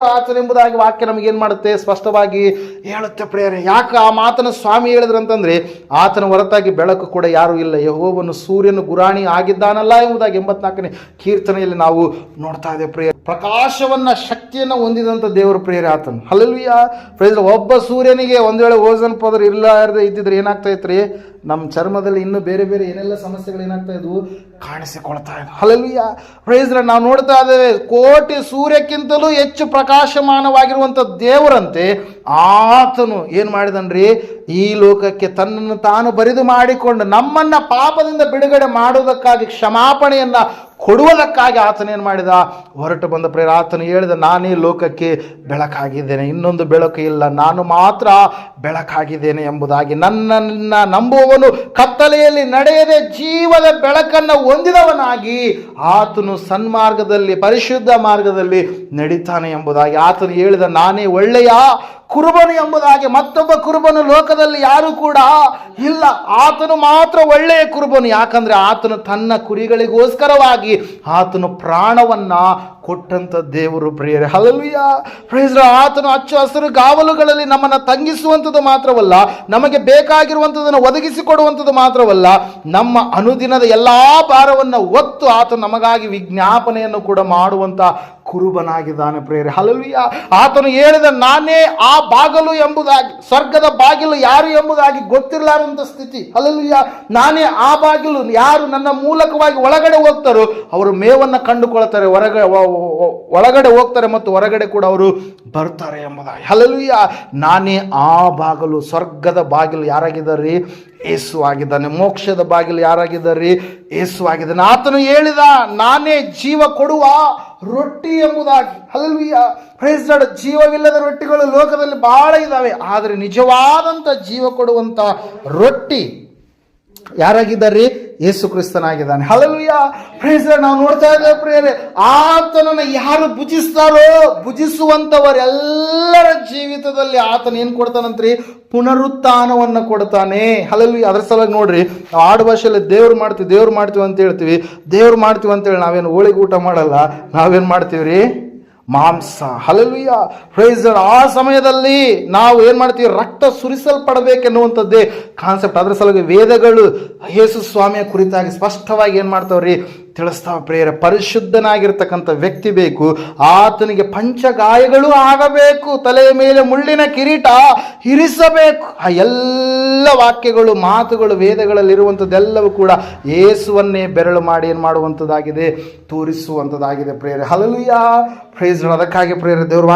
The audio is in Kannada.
ಆತನೆಂಬುದಾಗಿ ವಾಕ್ಯ ನಮಗೆ ಏನು ಮಾಡುತ್ತೆ? ಸ್ಪಷ್ಟವಾಗಿ ಹೇಳುತ್ತೆ ಪ್ರೇರೆ ಯಾಕೆ ಆ ಮಾತನ್ನು ಸ್ವಾಮಿ ಹೇಳಿದ್ರಂತಂದರೆ ಆತನ ಹೊರತಾಗಿ ಬೆಳಕು ಕೂಡ ಯಾರೂ ಇಲ್ಲ. ಯಹೋವನ್ನು ಸೂರ್ಯನು ಗುರಾಣಿ ಆಗಿದ್ದಾನಲ್ಲ ಎಂಬುದಾಗಿ ಎಂಬತ್ನಾಲ್ಕನೇ ಕೀರ್ತನೆಯಲ್ಲಿ ನಾವು ನೋಡ್ತಾ ಇದ್ದೇವೆ ಪ್ರೇಯರ್. ಪ್ರಕಾಶವನ್ನ ಶಕ್ತಿಯನ್ನು ಹೊಂದಿದಂಥ ದೇವರ ಪ್ರಿಯರೇ ಆತನು. ಹಲಲ್ವಿಯ ಪ್ರೇದ್ರೆ ಒಬ್ಬ ಸೂರ್ಯನಿಗೆ ಒಂದು ವೇಳೆ ಓಜನ್ ಪದರ್ ಇರದೇ ಇದ್ದಿದ್ರೆ ಏನಾಗ್ತಾ ಇತ್ರಿ? ನಮ್ಮ ಚರ್ಮದಲ್ಲಿ ಇನ್ನೂ ಬೇರೆ ಬೇರೆ ಏನೆಲ್ಲ ಸಮಸ್ಯೆಗಳು ಏನಾಗ್ತಾ ಇದ್ವು? ಕಾಣಿಸಿಕೊಳ್ತಾ ಇದ್ವು. ಅಲ್ಲಲ್ಲಿಯ ಪ್ರೈಸ್ರ ನಾವು ನೋಡ್ತಾ ಇದ್ದೇವೆ, ಕೋಟಿ ಸೂರ್ಯಕ್ಕಿಂತಲೂ ಹೆಚ್ಚು ಪ್ರಕಾಶಮಾನವಾಗಿರುವಂಥ ದೇವರಂತೆ ಆತನು ಏನು ಮಾಡಿದನ್ರಿ? ಈ ಲೋಕಕ್ಕೆ ತನ್ನನ್ನು ತಾನು ಬರಿದು ಮಾಡಿಕೊಂಡು ನಮ್ಮನ್ನ ಪಾಪದಿಂದ ಬಿಡುಗಡೆ ಮಾಡುವುದಕ್ಕಾಗಿ ಕ್ಷಮಾಪಣೆಯನ್ನು ಕೊಡುವುದಕ್ಕಾಗಿ ಆತನೇನು ಮಾಡಿದ? ಹೊರಟು ಬಂದ ಪ್ರೇರ, ಆತನು ಹೇಳಿದ, ನಾನೇ ಲೋಕಕ್ಕೆ ಬೆಳಕಾಗಿದ್ದೇನೆ. ಇನ್ನೊಂದು ಬೆಳಕು ಇಲ್ಲ. ನಾನು ಮಾತ್ರ ಬೆಳಕಾಗಿದ್ದೇನೆ ಎಂಬುದಾಗಿ ನನ್ನನ್ನು ನಂಬುವವನು ಕತ್ತಲೆಯಲ್ಲಿ ನಡೆಯದೆ ಜೀವದ ಬೆಳಕನ್ನು ಹೊಂದಿದವನಾಗಿ ಆತನು ಸನ್ಮಾರ್ಗದಲ್ಲಿ, ಪರಿಶುದ್ಧ ಮಾರ್ಗದಲ್ಲಿ ನಡೀತಾನೆ ಎಂಬುದಾಗಿ ಆತನು ಹೇಳಿದ, ನಾನೇ ಒಳ್ಳೆಯ ಕುರುಬನು ಎಂಬುದಾಗಿ ಮತ್ತೊಬ್ಬ ಕುರುಬನು ಲೋಕದಲ್ಲಿ ಯಾರು ಕೂಡ ಇಲ್ಲ. ಆತನು ಮಾತ್ರ ಒಳ್ಳೆಯ ಕುರುಬನು. ಯಾಕಂದ್ರೆ ಆತನು ತನ್ನ ಕುರಿಗಳಿಗೋಸ್ಕರವಾಗಿ ಆತನು ಪ್ರಾಣವನ್ನು ಕೊಟ್ಟಂತ ದೇವರು ಪ್ರಿಯರೇ. ಹಲವಿಯ ಪ್ರೇಸ್ರ ಆತನು ಅಚ್ಚ ಹಸಿರು ಗಾವಲುಗಳಲ್ಲಿ ನಮ್ಮನ್ನು ತಂಗಿಸುವಂಥದ್ದು ಮಾತ್ರವಲ್ಲ, ನಮಗೆ ಬೇಕಾಗಿರುವಂಥದ್ದನ್ನು ಒದಗಿಸಿಕೊಡುವಂಥದ್ದು ಮಾತ್ರವಲ್ಲ, ನಮ್ಮ ಅನುದಿನದ ಎಲ್ಲಾ ಭಾರವನ್ನು ಒತ್ತು ಆತನು ನಮಗಾಗಿ ವಿಜ್ಞಾಪನೆಯನ್ನು ಕೂಡ ಮಾಡುವಂತ ಕುರುಬನಾಗಿದ್ದಾನೆ ಪ್ರೇರೆ ಹಲವಿಯ ಆತನು ಹೇಳಿದ ನಾನೇ ಆ ಬಾಗಲು ಎಂಬುದಾಗಿ, ಸ್ವರ್ಗದ ಬಾಗಿಲು ಯಾರು ಎಂಬುದಾಗಿ ಗೊತ್ತಿರಲಾರಂಥ ಸ್ಥಿತಿ. ಹಲವಿಯ ನಾನೇ ಆ ಬಾಗಿಲು, ಯಾರು ನನ್ನ ಮೂಲಕವಾಗಿ ಒಳಗಡೆ ಹೋಗ್ತಾರೋ ಅವರು ಮೇವನ್ನು ಕಂಡುಕೊಳ್ತಾರೆ ಹೊರಗಡೆ ಒಳಗಡೆ ಹೋಗ್ತಾರೆ ಮತ್ತು ಹೊರಗಡೆ ಕೂಡ ಅವರು ಬರ್ತಾರೆ ಎಂಬುದಾಗಿ. ಹಲವಿಯ ನಾನೇ ಆ ಬಾಗಿಲು, ಸ್ವರ್ಗದ ಬಾಗಿಲು ಯಾರಾಗಿದ್ದಾರೆ? ಏಸು ಆಗಿದ್ದಾನೆ. ಮೋಕ್ಷದ ಬಾಗಿಲು ಯಾರಾಗಿದ್ದಾರೆ? ಏಸು ಆಗಿದ್ದಾನೆ. ಆತನು ಹೇಳಿದ, ನಾನೇ ಜೀವ ಕೊಡುವ ರೊಟ್ಟಿ ಎಂಬುದಾಗಿ. ಅಲ್ವಿಯ ಪ್ರೈಸ್ಡ್ ಜೀವವಿಲ್ಲದ ರೊಟ್ಟಿಗಳು ಲೋಕದಲ್ಲಿ ಬಹಳ ಇದ್ದಾವೆ ಆದರೆ ನಿಜವಾದಂಥ ಜೀವ ಕೊಡುವಂಥ ರೊಟ್ಟಿ ಯಾರಾಗಿದ್ದಾರೆ? ಯೇಸು ಕ್ರಿಸ್ತನಾಗಿದ್ದಾನೆ. ಹಲಲುಯ್ಯ ಪ್ರೇಸ್ ನಾವು ನೋಡ್ತಾ ಇದ್ದೇವೆ ಪ್ರಿಯರೇ, ಆತನನ್ನು ಯಾರು ಭುಜಿಸ್ತಾರೋ ಭುಜಿಸುವಂಥವರೆಲ್ಲರ ಜೀವಿತದಲ್ಲಿ ಆತನ ಏನು ಕೊಡ್ತಾನಂತ್ರಿ? ಪುನರುತ್ಥಾನವನ್ನು ಕೊಡ್ತಾನೆ. ಹಲಲು ಅದ್ರ ಸಲುವಾಗಿ ನೋಡ್ರಿ, ನಾವು ಆಡು ಭಾಷೆಯಲ್ಲಿ ದೇವ್ರು ಮಾಡ್ತೀವಿ ದೇವ್ರು ಮಾಡ್ತೀವಿ ಅಂತ ಹೇಳ್ತೀವಿ. ದೇವ್ರು ಮಾಡ್ತೀವಿ ಅಂತೇಳಿ ನಾವೇನು ಹೋಳಿಗೆ ಊಟ ಮಾಡಲ್ಲ. ನಾವೇನು ಮಾಡ್ತೀವಿ ರೀ ಮಾಂಸ. ಹಲಲುಯ್ಯ ಫ್ರೇಜರ್ ಆ ಸಮಯದಲ್ಲಿ ನಾವು ಏನು ಮಾಡ್ತೀವಿ? ರಕ್ತ ಸುರಿಸಲ್ಪಡಬೇಕೆನ್ನುವಂಥದ್ದೇ ಕಾನ್ಸೆಪ್ಟ್ ಅದರ ಸಲುವಾಗಿ ವೇದಗಳು ಯೇಸು ಸ್ವಾಮಿಯ ಕುರಿತಾಗಿ ಸ್ಪಷ್ಟವಾಗಿ ಏನು ಮಾಡ್ತಾವ್ರಿ? ತಿಳಿಸ್ತಾವ ಪ್ರೇರ ಪರಿಶುದ್ಧನಾಗಿರ್ತಕ್ಕಂಥ ವ್ಯಕ್ತಿ ಬೇಕು. ಆತನಿಗೆ ಪಂಚಗಾಯಗಳು ಆಗಬೇಕು. ತಲೆಯ ಮೇಲೆ ಮುಳ್ಳಿನ ಕಿರೀಟ ಇರಿಸಬೇಕು. ಆ ಎಲ್ಲ ವಾಕ್ಯಗಳು, ಮಾತುಗಳು ವೇದಗಳಲ್ಲಿ ಇರುವಂಥದ್ದೆಲ್ಲವೂ ಕೂಡ ಯೇಸುವನ್ನೇ ಬೆರಳು ಮಾಡಿ ಏನು ಮಾಡುವಂಥದ್ದಾಗಿದೆ? ತೋರಿಸುವಂಥದ್ದಾಗಿದೆ ಪ್ರೇರೆ ಹಲಲುಯ್ಯ ಪ್ರೈಸ್ ಅದಕ್ಕಾಗಿ ಪ್ರೇರೆ ದೇವ್ರ